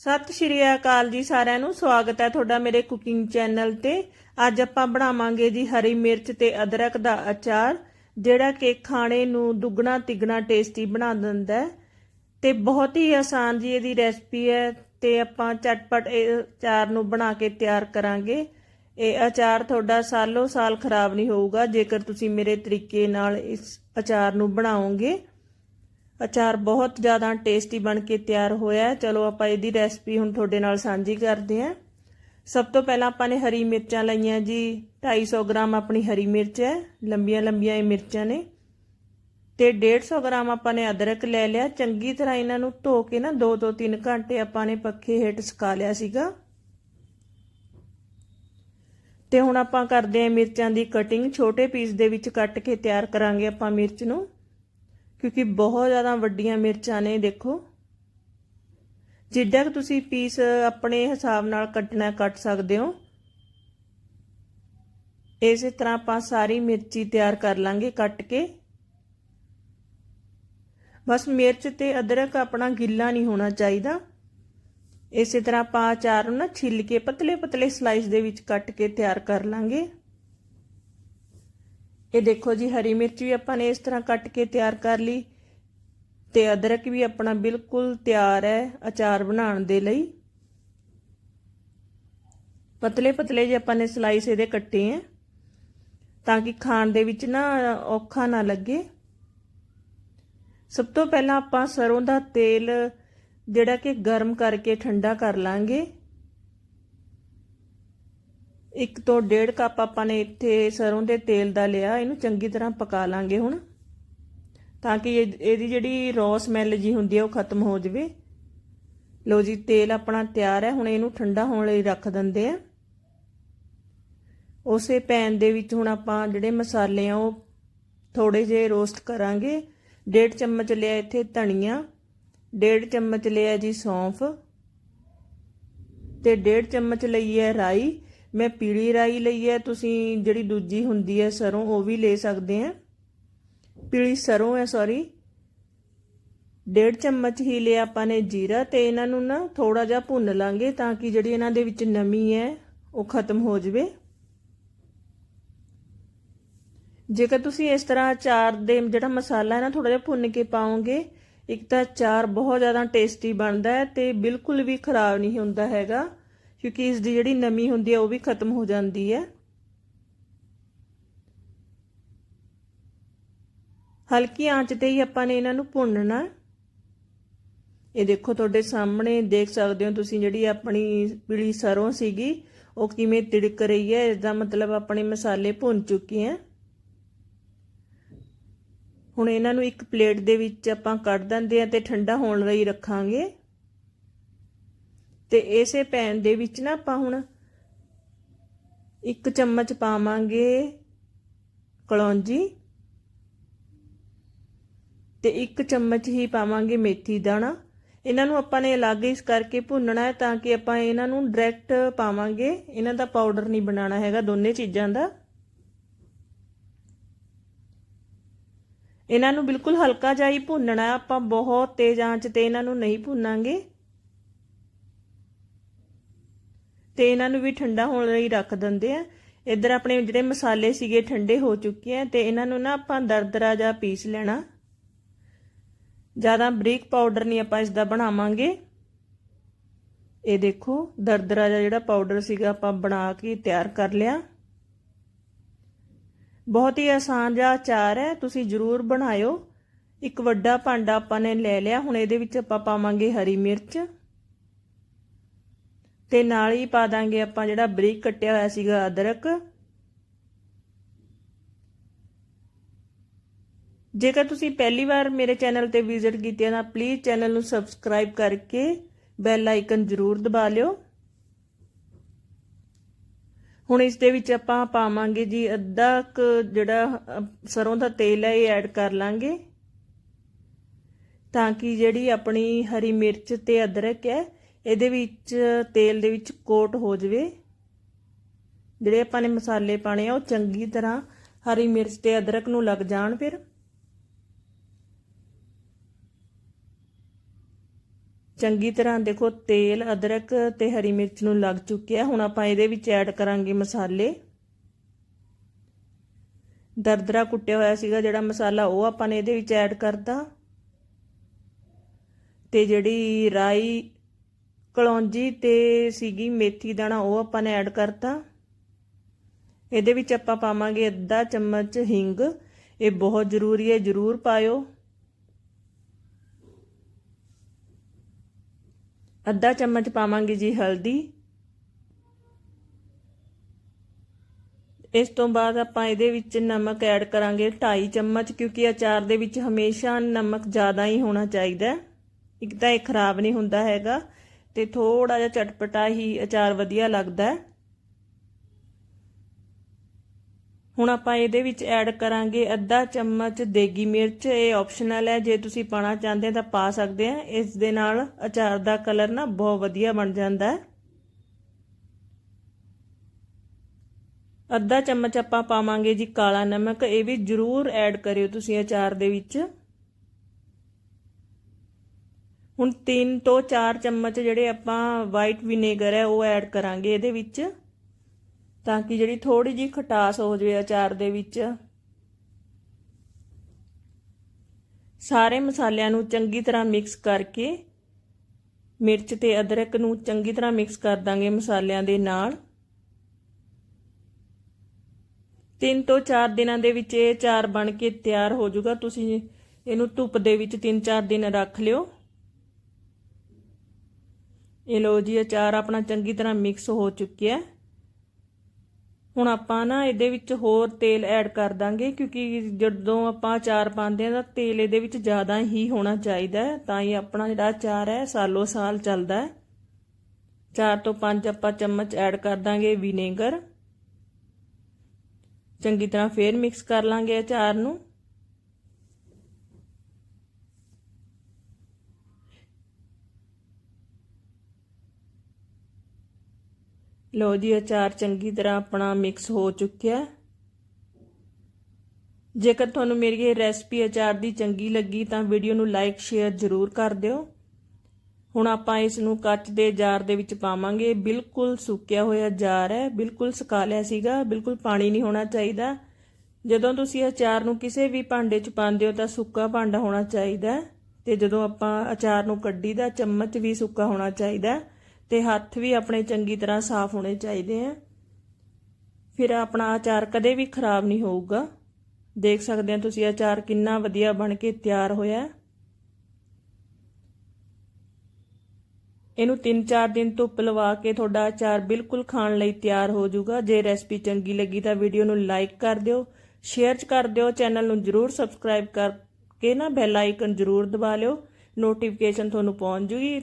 ਸਤਿ ਸ਼੍ਰੀ ਅਕਾਲ ਜੀ ਸਾਰਿਆਂ ਨੂੰ। ਸਵਾਗਤ ਹੈ ਤੁਹਾਡਾ ਮੇਰੇ ਕੁਕਿੰਗ ਚੈਨਲ ਤੇ। ਅੱਜ ਆਪਾਂ ਬਣਾਵਾਂਗੇ ਜੀ ਹਰੀ ਮਿਰਚ ਤੇ ਅਦਰਕ ਦਾ ਅਚਾਰ, ਜਿਹੜਾ ਕਿ ਖਾਣੇ ਨੂੰ ਦੁੱਗਣਾ ਤਿੱਗਣਾ ਟੇਸਟੀ ਬਣਾ ਦਿੰਦਾ ਹੈ। ਤੇ ਬਹੁਤ ਹੀ ਆਸਾਨ ਜੀ ਇਹਦੀ ਰੈਸਪੀ ਹੈ ਤੇ ਆਪਾਂ ਝਟਪਟ ਇਹ ਅਚਾਰ ਨੂੰ ਬਣਾ ਕੇ ਤਿਆਰ ਕਰਾਂਗੇ। ਇਹ ਅਚਾਰ ਤੁਹਾਡਾ ਸਾਲੋ ਸਾਲ ਖਰਾਬ ਨਹੀਂ ਹੋਊਗਾ, ਜੇਕਰ ਤੁਸੀਂ ਮੇਰੇ ਤਰੀਕੇ ਨਾਲ ਇਸ ਅਚਾਰ ਨੂੰ ਬਣਾਓਗੇ। ਅਚਾਰ ਬਹੁਤ ਜ਼ਿਆਦਾ ਟੇਸਟੀ ਬਣ ਕੇ ਤਿਆਰ ਹੋਇਆ ਚਲੋ ਆਪਾਂ ਇਹਦੀ ਰੈਸਪੀ ਹੁਣ ਤੁਹਾਡੇ ਨਾਲ ਸਾਂਝੀ ਕਰਦੇ ਹਾਂ। ਸਭ ਤੋਂ ਪਹਿਲਾਂ ਆਪਾਂ ਨੇ ਹਰੀ ਮਿਰਚਾਂ ਲਈਆਂ ਜੀ। 250 ਗ੍ਰਾਮ ਆਪਣੀ ਹਰੀ ਮਿਰਚ ਹੈ। ਲੰਬੀਆਂ ਲੰਬੀਆਂ ਇਹ ਮਿਰਚਾਂ ਨੇ। ਤੇ 150 ਗ੍ਰਾਮ ਆਪਾਂ ਨੇ ਅਦਰਕ ਲੈ ਲਿਆ। ਚੰਗੀ ਤਰ੍ਹਾਂ ਇਹਨਾਂ ਨੂੰ ਧੋ ਕੇ ਨਾ 2 ਤੋਂ 3 ਘੰਟੇ ਆਪਾਂ ਨੇ ਪੱਖੇ ਹੇਠ ਸੁਕਾ ਲਿਆ ਸੀਗਾ। ਤੇ ਹੁਣ ਆਪਾਂ ਕਰਦੇ ਹਾਂ ਮਿਰਚਾਂ ਦੀ ਕਟਿੰਗ ਛੋਟੇ ਪੀਸ ਦੇ ਵਿੱਚ ਕੱਟ ਕੇ ਤਿਆਰ ਕਰਾਂਗੇ ਆਪਾਂ ਮਿਰਚ ਨੂੰ। ਕਿਉਂਕਿ ਬਹੁਤ ਜ਼ਿਆਦਾ ਵੱਡੀਆਂ ਮਿਰਚਾਂ ਨੇ, ਦੇਖੋ। ਜਿੱਦਾਂ ਕਿ ਤੁਸੀਂ ਪੀਸ ਆਪਣੇ ਹਿਸਾਬ ਨਾਲ ਕੱਟਣਾ, ਕੱਟ ਸਕਦੇ ਹੋ। ਇਸੇ ਤਰ੍ਹਾਂ ਆਪਾਂ ਸਾਰੀ ਮਿਰਚੀ ਤਿਆਰ ਕਰ ਲਾਂਗੇ ਕੱਟ ਕੇ। ਬਸ ਮਿਰਚ ਤੇ ਅਦਰਕ ਆਪਣਾ ਗਿੱਲਾ ਨਹੀਂ ਹੋਣਾ ਚਾਹੀਦਾ। ਇਸੇ ਤਰ੍ਹਾਂ ਆਪਾਂ ਆਚਾਰ ਨੂੰ ਨਾ ਛਿੱਲ ਕੇ ਪਤਲੇ ਪਤਲੇ ਸਲਾਈਸ ਦੇ ਵਿੱਚ ਕੱਟ ਕੇ ਤਿਆਰ ਕਰ ਲਾਂਗੇ। ਇਹ ਦੇਖੋ ਜੀ, ਹਰੀ ਮਿਰਚ ਵੀ ਆਪਾਂ ਨੇ ਇਸ ਤਰ੍ਹਾਂ ਕੱਟ ਕੇ ਤਿਆਰ ਕਰ ਲਈ ਤੇ ਅਦਰਕ ਵੀ ਆਪਣਾ ਬਿਲਕੁਲ ਤਿਆਰ ਹੈ ਅਚਾਰ ਬਣਾਉਣ ਦੇ ਲਈ। ਪਤਲੇ ਪਤਲੇ ਜੇ ਆਪਾਂ ਨੇ ਸਲਾਈਸ ਇਹਦੇ ਕੱਟੇ ਆ ਤਾਂ ਕਿ ਖਾਣ ਦੇ ਵਿੱਚ ਨਾ ਔਖਾ ਨਾ ਲੱਗੇ। ਸਭ ਤੋਂ ਪਹਿਲਾਂ ਆਪਾਂ ਸਰੋਂ ਦਾ ਤੇਲ ਜਿਹੜਾ ਕਿ ਗਰਮ ਕਰਕੇ ਠੰਡਾ ਕਰ ਲਾਂਗੇ। ਇੱਕ ਤੋਂ ਡੇਢ ਕੱਪ ਆਪਾਂ ਨੇ ਇੱਥੇ ਸਰੋਂ ਦੇ ਤੇਲ ਦਾ ਲਿਆ, ਇਹਨੂੰ ਚੰਗੀ ਤਰ੍ਹਾਂ ਪਕਾ ਲਾਂਗੇ ਹੁਣ, ਤਾਂ ਕਿ ਇਹਦੀ ਜਿਹੜੀ ਰੋ ਸਮੈਲ ਜੀ ਹੁੰਦੀ ਹੈ ਉਹ ਖਤਮ ਹੋ ਜਾਵੇ। ਲੋ ਜੀ, ਤੇਲ ਆਪਣਾ ਤਿਆਰ ਹੈ, ਹੁਣ ਇਹਨੂੰ ਠੰਡਾ ਹੋਣ ਲਈ ਰੱਖ ਦਿੰਦੇ ਆ। ਉਸੇ ਪੈਨ ਦੇ ਵਿੱਚ ਹੁਣ ਆਪਾਂ ਜਿਹੜੇ ਮਸਾਲੇ ਆ, ਉਹ ਥੋੜੇ ਜਿਹੇ ਰੋਸਟ ਕਰਾਂਗੇ। ਡੇਢ ਚਮਚ ਲਿਆ ਇੱਥੇ ਧਨੀਆ, ਡੇਢ ਚਮਚ ਲਿਆ ਜੀ ਸੌਂਫ ਤੇ ਡੇਢ ਚਮਚ ਲਈ ਹੈ ਰਾਈ। ਮੈਂ ਪੀਲੀ ਰਾਈ ਲਈ ਹੈ, ਤੁਸੀਂ ਜਿਹੜੀ ਦੂਜੀ ਹੁੰਦੀ ਹੈ ਸਰੋਂ, ਉਹ ਵੀ ਲੈ ਸਕਦੇ ਆ। ਪੀਲੀ ਸਰੋਂ ਹੈ ਸੌਰੀ ਡੇਢ ਚਮਚ ਹੀ ਲਿਆ ਆਪਾਂ ਨੇ ਜੀਰਾ ਤੇ ਇਹਨਾਂ ਨੂੰ ਨਾ ਥੋੜਾ ਜਿਹਾ ਭੁੰਨ ਲਾਂਗੇ ਤਾਂ ਕਿ ਜਿਹੜੀ ਇਹਨਾਂ ਦੇ ਵਿੱਚ ਨਮੀ ਹੈ, ਉਹ ਖਤਮ ਹੋ ਜਾਵੇ। ਜੇਕਰ ਤੁਸੀਂ ਇਸ ਤਰ੍ਹਾਂ ਅਚਾਰ ਦੇ ਜਿਹੜਾ ਮਸਾਲਾ ਹੈ ਨਾ ਥੋੜਾ ਜਿਹਾ ਭੁੰਨ ਕੇ ਪਾਓਗੇ, ਇੱਕ ਤਾਂ ਅਚਾਰ ਬਹੁਤ ਜ਼ਿਆਦਾ ਟੇਸਟੀ ਬਣਦਾ ਹੈ ਤੇ ਬਿਲਕੁਲ ਵੀ ਖਰਾਬ ਨਹੀਂ ਹੁੰਦਾ ਹੈਗਾ। ਕਿਉਂਕਿ ਇਸ ਦੀ ਜਿਹੜੀ ਨਮੀ ਹੁੰਦੀ ਹੈ ਉਹ ਵੀ ਖਤਮ ਹੋ ਜਾਂਦੀ ਹੈ। ਹਲਕੀ ਆਂਚ ਤੇ ਹੀ ਆਪਾਂ ਨੇ ਇਹਨਾਂ ਨੂੰ ਭੁੰਨਣਾ। ਇਹ ਦੇਖੋ ਤੁਹਾਡੇ ਸਾਹਮਣੇ ਦੇਖ ਸਕਦੇ ਹੋ ਤੁਸੀਂ ਜਿਹੜੀ ਆਪਣੀ ਪੀਲੀ ਸਰੋਂ ਸੀਗੀ, ਉਹ ਕਿਵੇਂ ਤਿੜਕ ਰਹੀ ਹੈ ਇਸ ਦਾ ਮਤਲਬ ਆਪਣੇ ਮਸਾਲੇ ਭੁੰਨ ਚੁੱਕੇ ਆ ਹੁਣ ਇਹਨਾਂ ਨੂੰ ਇੱਕ ਪਲੇਟ ਦੇ ਵਿੱਚ ਆਪਾਂ ਕੱਢ ਦਿੰਦੇ ਆ ਤੇ ਠੰਡਾ ਹੋਣ ਲਈ ਰੱਖਾਂਗੇ। ਤੇ ਇਸੇ ਪੈਨ ਦੇ ਵਿੱਚ ਨਾ ਆਪਾਂ ਹੁਣ ਇੱਕ ਚਮਚ ਪਾਵਾਂਗੇ ਕਲੌਂਜੀ ਤੇ ਇੱਕ ਚਮਚ ਹੀ ਪਾਵਾਂਗੇ ਮੇਥੀ ਦਾਣਾ। ਇਹਨਾਂ ਨੂੰ ਆਪਾਂ ਨੇ ਅਲੱਗ ਇਸ ਕਰਕੇ ਭੁੰਨਣਾ ਹੈ ਤਾਂ ਕਿ ਆਪਾਂ ਇਹਨਾਂ ਨੂੰ ਡਾਇਰੈਕਟ ਪਾਵਾਂਗੇ। ਇਹਨਾਂ ਦਾ ਪਾਊਡਰ ਨਹੀਂ ਬਣਾਉਣਾ ਹੈਗਾ ਦੋਨੇ ਚੀਜ਼ਾਂ ਦਾ। ਇਹਨਾਂ ਨੂੰ ਬਿਲਕੁਲ ਹਲਕਾ ਜਿਹਾ ਹੀ ਭੁੰਨਣਾ ਆਪਾਂ ਬਹੁਤ ਤੇਜ਼ ਆਂਚ ਤੇ ਇਹਨਾਂ ਨੂੰ ਨਹੀਂ ਭੁੰਨਾਂਗੇ। ਤੇ ਇਹਨਾਂ ਨੂੰ ਵੀ ਠੰਡਾ ਹੋਣ ਲਈ ਰੱਖ ਦਿੰਦੇ ਆ। ਇੱਧਰ ਆਪਣੇ ਜਿਹੜੇ ਮਸਾਲੇ ਸੀਗੇ ਠੰਡੇ ਹੋ ਚੁੱਕੇ ਆ ਤੇ ਇਹਨਾਂ ਨੂੰ ਨਾ ਆਪਾਂ ਦਰਦਰਾ ਜਿਹਾ ਪੀਸ ਲੈਣਾ। ਜ਼ਿਆਦਾ ਬਰੀਕ ਪਾਊਡਰ ਨਹੀਂ ਆਪਾਂ ਇਸ ਦਾ ਬਣਾਵਾਂਗੇ। ਇਹ ਦੇਖੋ, ਦਰਦਰਾ ਜਿਹਾ ਜਿਹੜਾ ਪਾਊਡਰ ਸੀਗਾ ਆਪਾਂ ਬਣਾ ਕੇ ਤਿਆਰ ਕਰ ਲਿਆ। ਬਹੁਤ ਹੀ ਆਸਾਨ ਜਿਹਾ ਅਚਾਰ ਹੈ, ਤੁਸੀਂ ਜ਼ਰੂਰ ਬਣਾਇਓ। ਇੱਕ ਵੱਡਾ ਭਾਂਡਾ ਆਪਾਂ ਨੇ ਲੈ ਲਿਆ, ਹੁਣ ਇਹਦੇ ਵਿੱਚ ਆਪਾਂ ਪਾਵਾਂਗੇ ਹਰੀ ਮਿਰਚ। ਤੇ ਨਾਲ ਹੀ ਪਾ ਦਾਂਗੇ ਆਪਾਂ ਜਿਹੜਾ ਬਰੀਕ ਕੱਟਿਆ ਹੋਇਆ ਸੀਗਾ ਅਦਰਕ। ਜੇਕਰ ਤੁਸੀਂ ਪਹਿਲੀ ਵਾਰ ਮੇਰੇ ਚੈਨਲ ਤੇ ਵਿਜ਼ਿਟ ਕੀਤੀ ਹੈ, ਤਾਂ ਪਲੀਜ਼ ਚੈਨਲ ਨੂੰ ਸਬਸਕ੍ਰਾਈਬ ਕਰਕੇ ਬੈਲ ਆਈਕਨ ਜ਼ਰੂਰ ਦਬਾ ਲਿਓ। ਹੁਣ ਇਸ ਦੇ ਵਿੱਚ ਆਪਾਂ ਪਾਵਾਂਗੇ ਜੀ ਅੱਧਾ ਕ ਜਿਹੜਾ ਸਰੋਂ ਦਾ ਤੇਲ ਹੈ, ਇਹ ਐਡ ਕਰ ਲਾਂਗੇ। ਤਾਂ ਕਿ ਜਿਹੜੀ ਆਪਣੀ ਹਰੀ ਮਿਰਚ ਤੇ ਅਦਰਕ ਹੈ ਇਹਦੇ ਵਿੱਚ, ਤੇਲ ਦੇ ਵਿੱਚ ਕੋਟ ਹੋ ਜਵੇ। ਜਿਹੜੇ ਆਪਾਂ ਨੇ ਮਸਾਲੇ ਪਾਣੇ ਆ, ਉਹ ਚੰਗੀ ਤਰ੍ਹਾਂ ਹਰੀ ਮਿਰਚ ਤੇ ਅਦਰਕ ਨੂੰ ਲੱਗ ਜਾਣ ਫਿਰ। ਚੰਗੀ ਤਰ੍ਹਾਂ ਦੇਖੋ, ਤੇਲ, ਅਦਰਕ ਤੇ ਹਰੀ ਮਿਰਚ ਨੂੰ ਲੱਗ ਚੁੱਕਿਆ। ਹੁਣ ਆਪਾਂ ਇਹਦੇ ਵਿੱਚ ਐਡ ਕਰਾਂਗੇ ਮਸਾਲੇ। ਦਰਦਰਾ ਕੁੱਟਿਆ ਹੋਇਆ ਸੀਗਾ ਜਿਹੜਾ ਮਸਾਲਾ, ਉਹ ਆਪਾਂ ਨੇ ਇਹਦੇ ਵਿੱਚ ਐਡ ਕਰਤਾ। ਤੇ ਜਿਹੜੀ ਰਾਈ ਕਲੌਂਜੀ ਤੇ ਸੀਗੀ ਮੇਥੀ ਦਾਣਾ, ਉਹ ਆਪਾਂ ਨੇ ਐਡ ਕਰਤਾ। ਇਹਦੇ ਵਿੱਚ ਆਪਾਂ ਪਾਵਾਂਗੇ ਅੱਧਾ ਚਮਚ ਹਿੰਗ। ਇਹ ਬਹੁਤ ਜ਼ਰੂਰੀ ਹੈ, ਜ਼ਰੂਰ ਪਾਇਓ। ਅੱਧਾ ਚਮਚ ਪਾਵਾਂਗੇ ਜੀ ਹਲਦੀ। ਇਸ ਤੋਂ ਬਾਅਦ ਆਪਾਂ ਇਹਦੇ ਵਿੱਚ ਨਮਕ ਐਡ ਕਰਾਂਗੇ 2.5 ਚਮਚ, ਕਿਉਂਕਿ ਅਚਾਰ ਦੇ ਵਿੱਚ ਹਮੇਸ਼ਾ ਨਮਕ ਜ਼ਿਆਦਾ ਹੀ ਹੋਣਾ ਚਾਹੀਦਾ ਇੱਕ ਤਾਂ ਇਹ ਖਰਾਬ ਨਹੀਂ ਹੁੰਦਾ ਹੈਗਾ। ਤੇ ਥੋੜਾ ਜਿਹਾ ਚਟਪਟਾ ਹੀ ਅਚਾਰ ਵਧੀਆ ਲੱਗਦਾ ਹੁਣ ਆਪਾਂ ਇਹਦੇ ਵਿੱਚ ਐਡ ਕਰਾਂਗੇ ਅੱਧਾ ਚਮਚ ਦੇਗੀ ਮਿਰਚ। ਇਹ ਆਪਸ਼ਨਲ ਹੈ। ਜੇ ਤੁਸੀਂ ਪਾਣਾ ਚਾਹੁੰਦੇ ਤਾਂ ਪਾ ਸਕਦੇ ਆ। ਇਸ ਦੇ ਨਾਲ ਅਚਾਰ ਦਾ ਕਲਰ ਨਾ ਬਹੁਤ ਵਧੀਆ ਬਣ ਜਾਂਦਾ ਹੈ। ਅੱਧਾ ਚਮਚ ਆਪਾਂ ਪਾਵਾਂਗੇ ਜੀ ਕਾਲਾ ਨਮਕ। ਇਹ ਵੀ ਜ਼ਰੂਰ ਐਡ ਕਰਿਓ ਤੁਸੀਂ ਅਚਾਰ ਦੇ ਵਿੱਚ। ਹੁਣ 3 ਤੋਂ 4 ਚਮਚ ਜਿਹੜੇ ਆਪਾਂ ਵਾਈਟ ਵਿਨੇਗਰ ਹੈ, ਉਹ ਐਡ ਕਰਾਂਗੇ ਇਹਦੇ ਵਿੱਚ, ਤਾਂ ਕਿ ਜਿਹੜੀ ਥੋੜੀ ਜੀ ਖਟਾਸ ਹੋ ਜਾਵੇ ਅਚਾਰ ਦੇ ਵਿੱਚ। ਸਾਰੇ ਮਸਾਲਿਆਂ ਨੂੰ ਚੰਗੀ ਤਰ੍ਹਾਂ ਮਿਕਸ ਕਰਕੇ, ਮਿਰਚ ਤੇ ਅਦਰਕ ਨੂੰ ਚੰਗੀ ਤਰ੍ਹਾਂ ਮਿਕਸ ਕਰ ਦਾਂਗੇ ਮਸਾਲਿਆਂ ਦੇ ਨਾਲ। ਤਿੰਨ ਤੋਂ ਚਾਰ ਦਿਨਾਂ ਦੇ ਵਿੱਚ ਇਹ ਚਾਰ ਬਣ ਕੇ ਤਿਆਰ ਹੋ ਜਾਊਗਾ। ਤੁਸੀਂ ਇਹਨੂੰ ਧੁੱਪ ਦੇ ਵਿੱਚ 3-4 ਦਿਨ ਰੱਖ ਲਿਓ। ਇਹ ਲੋ ਜੀ ਅਚਾਰ ਆਪਣਾ ਚੰਗੀ ਤਰ੍ਹਾਂ ਮਿਕਸ ਹੋ ਚੁੱਕਿਆ ਹੁਣ ਆਪਾਂ ਨਾ ਇਹਦੇ ਵਿੱਚ ਹੋਰ ਤੇਲ ਐਡ ਕਰ ਦਾਂਗੇ, ਕਿਉਂਕਿ ਜਦੋਂ ਆਪਾਂ ਅਚਾਰ ਪਾਉਂਦੇ ਆ ਤਾਂ ਤੇਲ ਇਹਦੇ ਵਿੱਚ ਜ਼ਿਆਦਾ ਹੀ ਹੋਣਾ ਚਾਹੀਦਾ ਤਾਂ ਹੀ ਆਪਣਾ ਜਿਹੜਾ ਅਚਾਰ ਹੈ, ਸਾਲੋ ਸਾਲ ਚੱਲਦਾ ਹੈ। 4 ਤੋਂ 5 ਆਪਾਂ ਚਮਚ ਐਡ ਕਰ ਦਾਂਗੇ ਵਿਨੇਗਰ ਚੰਗੀ ਤਰ੍ਹਾਂ ਫੇਰ ਮਿਕਸ ਕਰ ਲਾਂਗੇ ਅਚਾਰ ਨੂੰ। ਲਓ ਜੀ ਅਚਾਰ ਚੰਗੀ ਤਰ੍ਹਾਂ ਆਪਣਾ ਮਿਕਸ ਹੋ ਚੁੱਕਿਆ ਜੇਕਰ ਤੁਹਾਨੂੰ ਮੇਰੀ ਇਹ ਰੈਸਪੀ ਅਚਾਰ ਦੀ ਚੰਗੀ ਲੱਗੀ ਤਾਂ ਵੀਡੀਓ ਨੂੰ ਲਾਈਕ ਸ਼ੇਅਰ ਜ਼ਰੂਰ ਕਰ ਦਿਓ। ਹੁਣ ਆਪਾਂ ਇਸ ਨੂੰ ਕੱਚ ਦੇ ਜਾਰ ਦੇ ਵਿੱਚ ਪਾਵਾਂਗੇ। ਬਿਲਕੁਲ ਸੁੱਕਿਆ ਹੋਇਆ ਜਾਰ ਹੈ, ਬਿਲਕੁਲ ਸੁਕਾ ਲਿਆ ਸੀਗਾ, ਬਿਲਕੁਲ ਪਾਣੀ ਨਹੀਂ ਹੋਣਾ ਚਾਹੀਦਾ। ਜਦੋਂ ਤੁਸੀਂ ਅਚਾਰ ਨੂੰ ਕਿਸੇ ਵੀ ਭਾਂਡੇ 'ਚ ਪਾਉਂਦੇ ਹੋ ਤਾਂ ਸੁੱਕਾ ਭਾਂਡਾ ਹੋਣਾ ਚਾਹੀਦਾ ਤੇ ਜਦੋਂ ਆਪਾਂ ਅਚਾਰ ਨੂੰ ਕੱਢੀ ਦਾ, ਚਮਚ ਵੀ ਸੁੱਕਾ ਹੋਣਾ ਚਾਹੀਦਾ ਤੇ ਹੱਥ ਵੀ ਆਪਣੇ ਚੰਗੀ ਤਰ੍ਹਾਂ ਸਾਫ਼ ਹੋਣੇ ਚਾਹੀਦੇ ਆ। ਫਿਰ ਆਪਣਾ ਅਚਾਰ ਕਦੇ ਵੀ ਖਰਾਬ ਨਹੀਂ ਹੋਊਗਾ। ਦੇਖ ਸਕਦੇ ਆ ਤੁਸੀਂ ਅਚਾਰ ਕਿੰਨਾ ਵਧੀਆ ਬਣ ਕੇ ਤਿਆਰ ਹੋਇਆ। ਇਹਨੂੰ 3-4 ਦਿਨ ਧੁੱਪ ਲਵਾ ਕੇ ਤੁਹਾਡਾ ਅਚਾਰ ਬਿਲਕੁਲ ਖਾਣ ਲਈ ਤਿਆਰ ਹੋ ਜਾਊਗਾ। ਜੇ ਰੈਸਪੀ ਚੰਗੀ ਲੱਗੀ ਤਾਂ ਵੀਡੀਓ ਨੂੰ ਲਾਈਕ ਕਰ ਦਿਓ, ਸ਼ੇਅਰ ਕਰ ਦਿਓ, ਚੈਨਲ ਨੂੰ ਜਰੂਰ ਸਬਸਕ੍ਰਾਈਬ ਕਰਕੇ ਨਾ ਬੈਲ ਆਈਕਨ ਜਰੂਰ ਦਬਾ ਲਿਓ। ਨੋਟੀਫਿਕੇਸ਼ਨ ਤੁਹਾਨੂੰ ਪਹੁੰਚ ਜੂਗੀ